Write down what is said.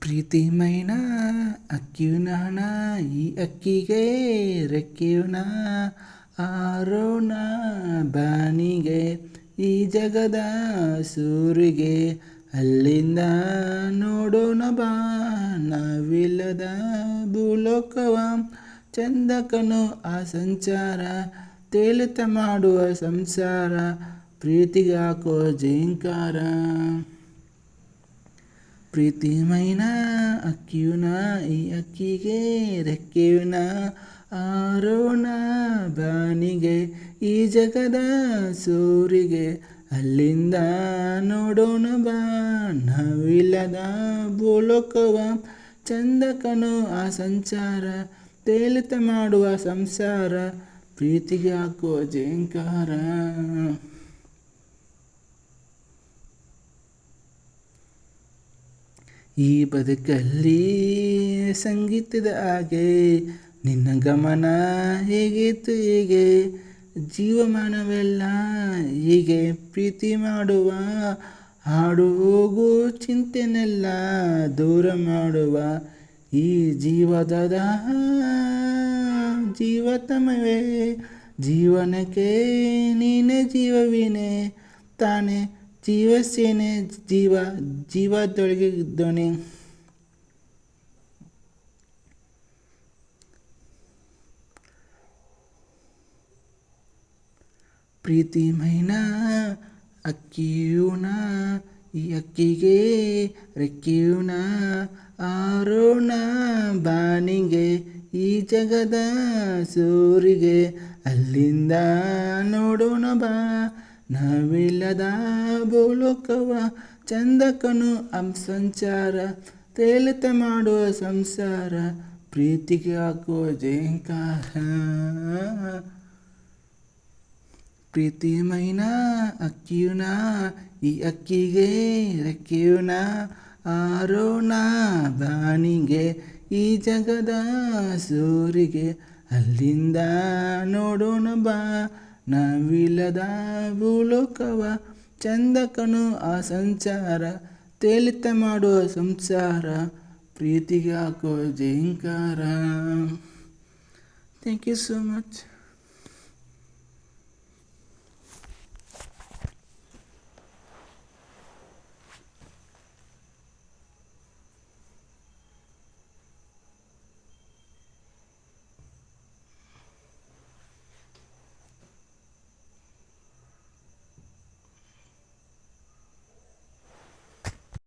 ಪ್ರೀತಿಮೈನ ಅಕ್ಕಿಯುನಾಣ ಈ ಅಕ್ಕಿಗೆ ರೆಕ್ಕೆಯುನ ಆರೋಣ ಬಾನಿಗೆ, ಈ ಜಗದ ಸೂರಿಗೆ, ಅಲ್ಲಿಂದ ನೋಡೋಣ ಬಾ, ನಾವಿಲ್ಲದ ಭೂಲೋಕವ, ಚಂದಕನು ಆ ಸಂಚಾರ ತೇಲುತ್ತ ಮಾಡುವ ಸಂಸಾರ ಪ್ರೀತಿಗಾಕೋ ಜೇಂಕಾರ. ಪ್ರೀತಿಮೈನ, ಅಕ್ಕಿಯುನ, ಈ ಅಕ್ಕಿಗೆ ರೆಕ್ಕೆಯುನ ಆರೋಣ ಬಾನಿಗೆ, ಈ ಜಗದ ಸೂರಿಗೆ, ಅಲ್ಲಿಂದ ನೋಡೋಣ ಬಾ, ನಾವಿಲ್ಲದ ಭೂಲೋಕವ, ಚಂದಕನು ಆ ಸಂಚಾರ, ತೇಲಿತ ಮಾಡುವ ಸಂಸಾರ, ಪ್ರೀತಿಗೆ ಹಾಕುವ ಜೇಂಕಾರ ಈ ಬದುಕಲ್ಲಿ ಸಂಗೀತದ ಹಾಗೆ, ನಿನ್ನ ಗಮನ ಹೇಗಿತ್ತು ಹೀಗೆ? ಜೀವಮಾನವೆಲ್ಲ ಹೀಗೆ ಪ್ರೀತಿ ಮಾಡುವ, ಹಾಡು ಹೋಗು ಚಿಂತೆನೆಲ್ಲ ದೂರ ಮಾಡುವ, ಈ ಜೀವದ ಜೀವತಮವೇ ಜೀವನಕ್ಕೆ ನೀನೇ ಜೀವವಿನೇ, ತಾನೇ ಜೀವಸೇನೆ ಜೀವ ಜೀವದೊಳಗಿದ್ದಾನೆ ಪ್ರೀತಿ ಮೈನ ಅಕ್ಕಿಯೂನ, ಈ ಅಕ್ಕಿಗೆ ರೆಕ್ಕಿಯೂನ ಆರೋಣ ಬಾನಿಗೆ, ಈ ಜಗದ ಸೂರಿಗೆ, ಅಲ್ಲಿಂದ ನೋಡೋಣ ಬಾ. ನಾವಿಲ್ಲದ ಭೂಲೋಕವ ಚಂದಕನು ಅಂ ಸಂಚಾರ ತೇಲಿತ ಮಾಡುವ ಸಂಸಾರ, ಪ್ರೀತಿಗೆ ಹಾಕುವ ಜೇಂಕಾರ ಪ್ರೀತಿಮೈನ ಅಕ್ಕಿಯುನ, ಈ ಅಕ್ಕಿಗೆ ರೆಕ್ಕೆಯುನ ಆರೋಣ ಬಾನಿಗೆ, ಈ ಜಗದ ಸೂರಿಗೆ ಅಲ್ಲಿಂದ ನೋಡೋಣ ಬಾ. ನಾವಿಲ್ಲದ ಭೂಲೋಕವ ಚಂದಕನು ಆ ಸಂಚಾರ, ತೇಲಿತ ಮಾಡುವ ಸಂಸಾರ, ಪ್ರೀತಿಗೆ ಹಾಕುವ ಜಯಂಕಾರ ಥ್ಯಾಂಕ್ ಯು ಸೋ ಮಚ್